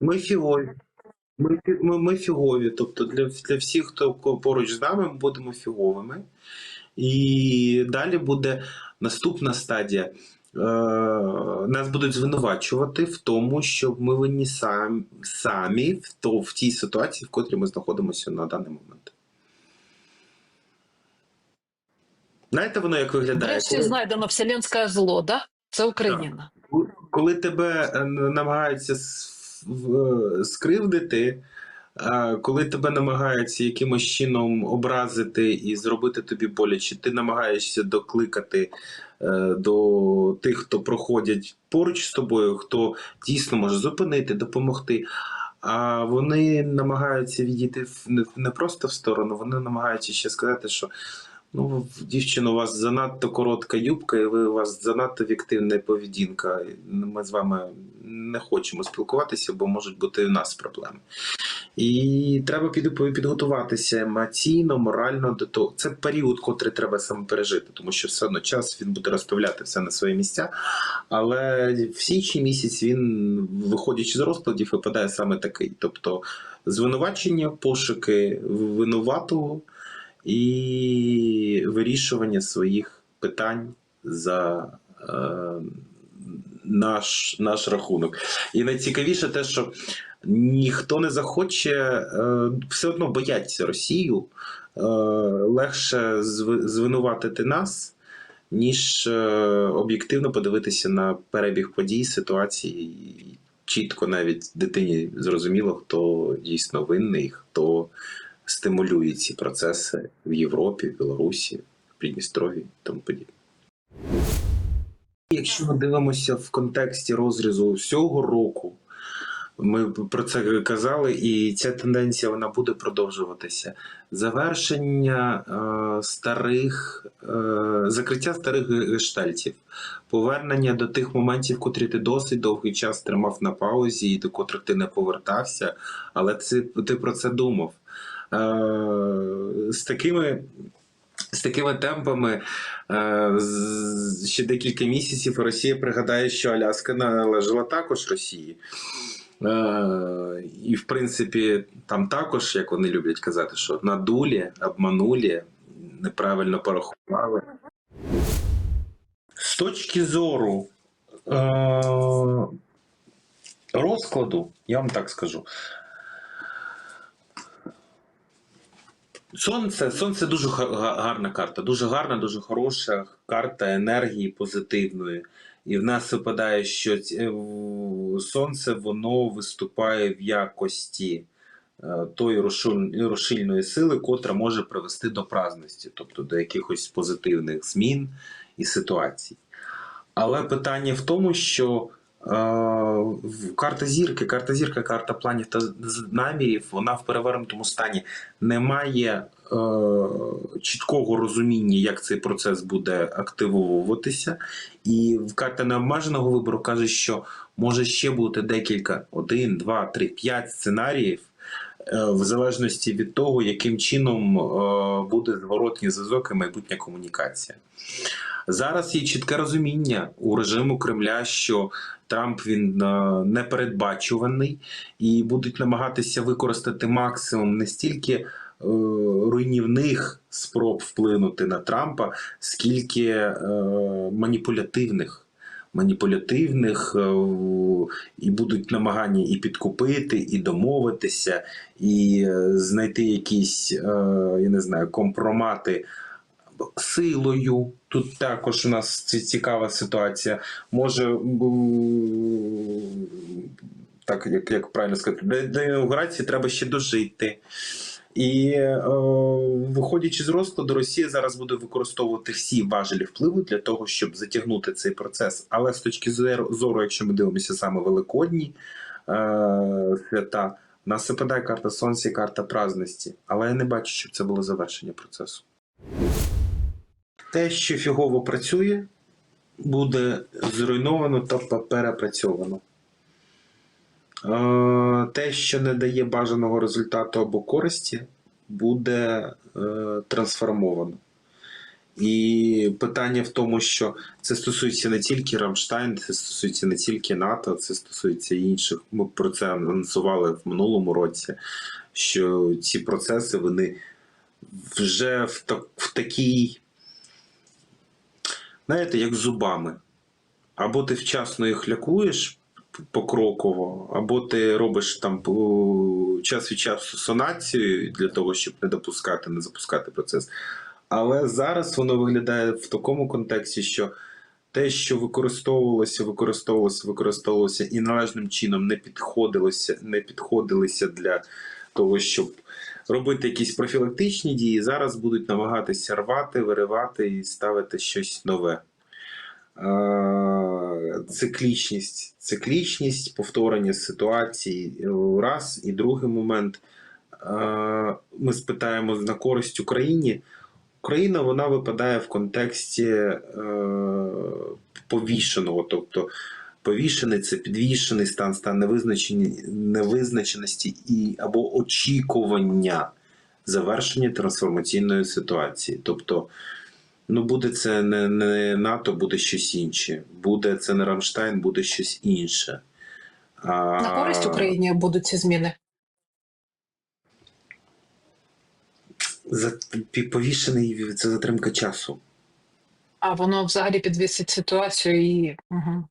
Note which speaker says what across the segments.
Speaker 1: Ми фігові. Ми, ми, ми фігові. Тобто для, для всіх, хто поруч з нами, ми будемо фіговими. І далі буде наступна стадія. Е, нас будуть звинувачувати в тому, що ми винні сам, самі в, то, в тій ситуації, в котрій ми знаходимося на даний момент. Знаєте, воно як виглядає?
Speaker 2: Врешті
Speaker 1: Коли-
Speaker 2: знайдено вселенське зло, да? Це Україна.
Speaker 1: коли тебе е, намагаються скривдити, е, коли тебе намагаються якимось чином образити і зробити тобі боляче, ти намагаєшся докликати е, до тих, хто проходять поруч з тобою, хто дійсно може зупинити, допомогти. А вони намагаються відійти в- не просто в сторону, вони намагаються ще сказати, що ну, дівчино, у вас занадто коротка юбка, і ви у вас занадто віктивна поведінка. Ми з вами не хочемо спілкуватися, бо можуть бути і в нас проблеми. І треба під- підготуватися емоційно, морально до того. Це період, котрий треба саме пережити, тому що все одно час він буде розставляти все на свої місця. Але в січні місяць він, виходячи з розкладів, випадає саме такий. Тобто звинувачення, пошуки винуватого і вирішування своїх питань за е, наш, наш рахунок. І найцікавіше те, що ніхто не захоче, е, все одно бояться Росію, е, легше звинуватити нас. Ніж е, об'єктивно подивитися на перебіг подій, ситуації, чітко навіть дитині зрозуміло, хто дійсно винний, хто стимулює ці процеси в Європі, в Білорусі, в Придністрові і тому подібне. Якщо ми дивимося в контексті розрізу всього року, ми про це казали, і ця тенденція вона буде продовжуватися. Завершення е, старих, е, закриття старих гештальтів, повернення до тих моментів, котрі ти досить довгий час тримав на паузі, і до котрих ти не повертався, але ти, ти про це думав. Е, з такими. З такими темпами е, ще декілька місяців Росія пригадає, що Аляска належала також Росії. Е, і, в принципі, там також, як вони люблять казати, що надулі, обманулі, неправильно порахували. З точки зору е, розкладу, я вам так скажу. Сонце, сонце дуже га- га- гарна карта, дуже гарна, дуже хороша карта енергії позитивної. І в нас випадає, що е, сонце воно виступає в якості е, тої рушильної сили, котра може привести до праздності, тобто до якихось позитивних змін і ситуацій. Але питання в тому, що е, карта зірки, карта зірка, карта планів та намірів, вона в перевернутому стані не має е, чіткого розуміння, як цей процес буде активовуватися. І карта необмеженого вибору каже, що може ще бути декілька: один, два, три, п'ять сценаріїв. Е, В залежності від того, яким чином е, буде зворотній зв'язок і майбутня комунікація. Зараз є чітке розуміння у режиму Кремля, що Трамп він е, непередбачуваний і будуть намагатися використати максимум не стільки руйнівних спроб вплинути на Трампа, скільки маніпулятивних. Маніпулятивних е, і будуть намагання і підкупити, і домовитися, і е, знайти якісь, е, я не знаю, компромати силою. Тут також у нас цікава ситуація. Може, так як, як правильно сказати, до, інаугурації треба ще дожити. І е, виходячи з розкладу, Росія зараз буде використовувати всі важелі впливу для того, щоб затягнути цей процес. Але з точки зору, зору, якщо ми дивимося саме великодні е, свята, нас випадає карта сонця і карта праздності. Але я не бачу, щоб це було завершення процесу. Те, що фігово працює, буде зруйновано та перепрацьовано. Е, Те, що не дає бажаного результату або користі, буде е, трансформовано. І питання в тому, що це стосується не тільки Рамштайн, це стосується не тільки НАТО, це стосується інших. Ми про це анонсували в минулому році, що ці процеси вони вже в, так, в такій, знаєте, як зубами. Або ти вчасно їх лякуєш покроково, або ти робиш там час від часу сонацію для того, щоб не допускати, не запускати процес. Але зараз воно виглядає в такому контексті, що те, що використовувалося, використовувалося, використовувалося і належним чином не підходилося, не підходилися для того, щоб робити якісь профілактичні дії, зараз будуть намагатися рвати, виривати і ставити щось нове. Е, Циклічність, циклічність, повторення ситуації е, раз. І другий момент. е, Ми спитаємо на користь Україні. Україна вона випадає в контексті повішеного, тобто повішений це підвішений стан, стан невизначеності і або очікування завершення трансформаційної ситуації. Тобто, ну буде це не, не НАТО, буде щось інше. Буде це не Рамштайн, буде щось інше. А,
Speaker 2: На користь Україні будуть ці зміни.
Speaker 1: За, повішений це затримка часу.
Speaker 2: А воно взагалі підвісить ситуацію і. Угу.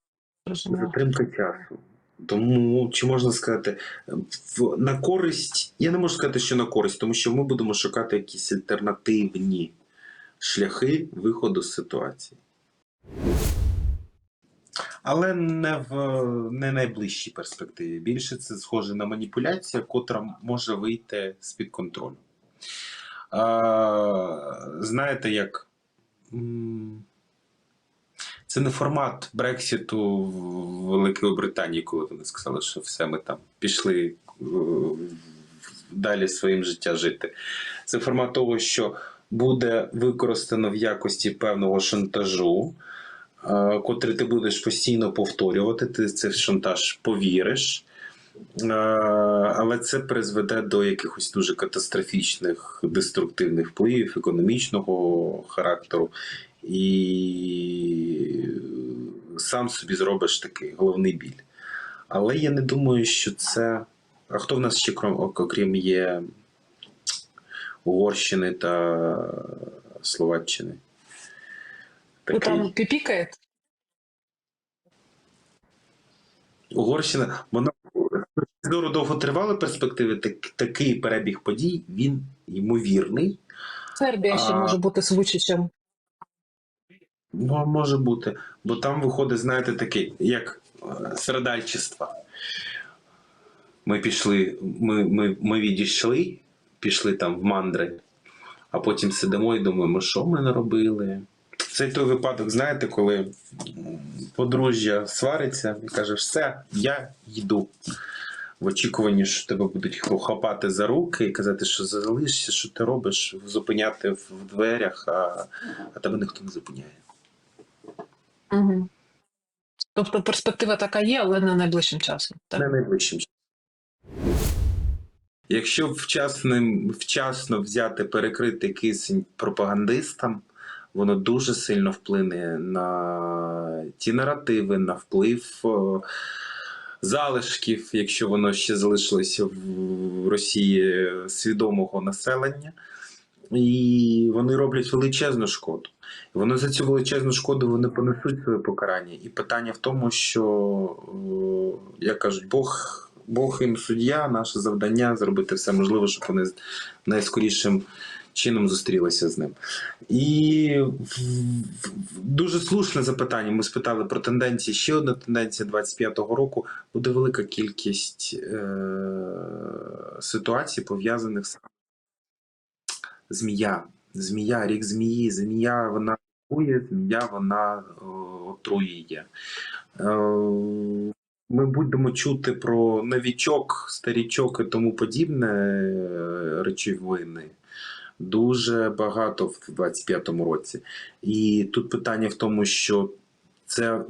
Speaker 1: Затримка часу. Тому чи можна сказати на користь? Я не можу сказати, що на користь, тому що ми будемо шукати якісь альтернативні шляхи виходу з ситуації. Але не в не найближчій перспективі. Більше це схоже на маніпуляція, котра може вийти з-під контролю. А, знаєте, як. це не формат Брексіту в Великої Британії, коли вони сказали, що все, ми там пішли е, далі своїм життя жити. Це формат того, що буде використано в якості певного шантажу, е, котрий ти будеш постійно повторювати, ти цей шантаж повіриш. Е, Але це призведе до якихось дуже катастрофічних деструктивних впливів економічного характеру, і сам собі зробиш такий головний біль. Але я не думаю, що це. А хто в нас ще крім, окрім є Угорщини та Словаччини?
Speaker 2: Ну, там піпікає.
Speaker 1: Угорщина, вона зору довготривалої перспективи, так, такий перебіг подій, він ймовірний.
Speaker 2: Сербія ще
Speaker 1: А-
Speaker 2: може бути звучичем.
Speaker 1: Мо- Може бути. Бо там виходить, знаєте, такий, як е, страдальчество. Ми пішли, ми, ми, ми відійшли, пішли там в мандри, а потім сидимо і думаємо, що ми наробили. Це той випадок, знаєте, коли подружжя свариться і каже, все, я йду. В очікуванні, що тебе будуть хапати за руки і казати, що залишся, що ти робиш, зупиняти в дверях, а, а тебе ніхто не зупиняє.
Speaker 2: Угу. Тобто перспектива така є, але не найближчим часом. Так?
Speaker 1: Не найближчим часом. Якщо вчасним, вчасно взяти перекритий кисень пропагандистам, воно дуже сильно вплине на ті наративи, на вплив е, залишків, якщо воно ще залишилося в Росії свідомого населення. І вони роблять величезну шкоду. І вони за цю величезну шкоду вони понесуть своє покарання. І питання в тому, що, е, як кажуть, Бог, Бог їм суддя, наше завдання зробити все можливе, щоб вони найскорішим чином зустрілися з ним. І дуже слушне запитання. Ми спитали про тенденції. Ще одна тенденція 25-го року буде велика кількість е- ситуацій, пов'язаних з змія. Змія, рік змії, змія вона змія вона е, отруює. Ми будемо чути про новічок, старічок і тому подібне е, речовини. Дуже багато в 25-му році. І тут питання в тому, що Це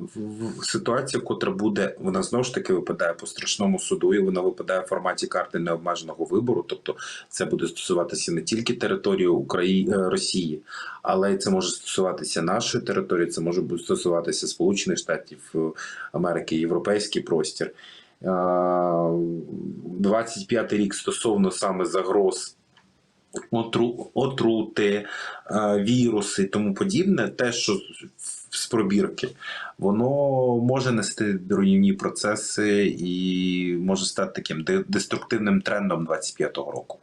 Speaker 1: ситуація, котра буде, вона знову ж таки випадає по страшному суду, і вона випадає в форматі карти необмеженого вибору. Тобто це буде стосуватися не тільки території України Росії, але це може стосуватися нашої території, це може стосуватися Сполучених Штатів е, Америки, європейський простір. Е, 25-й рік стосовно саме загроз отру, отрути, е, віруси і тому подібне, те, що з пробірки, воно може нести руйнівні процеси і може стати таким деструктивним трендом 25-го року.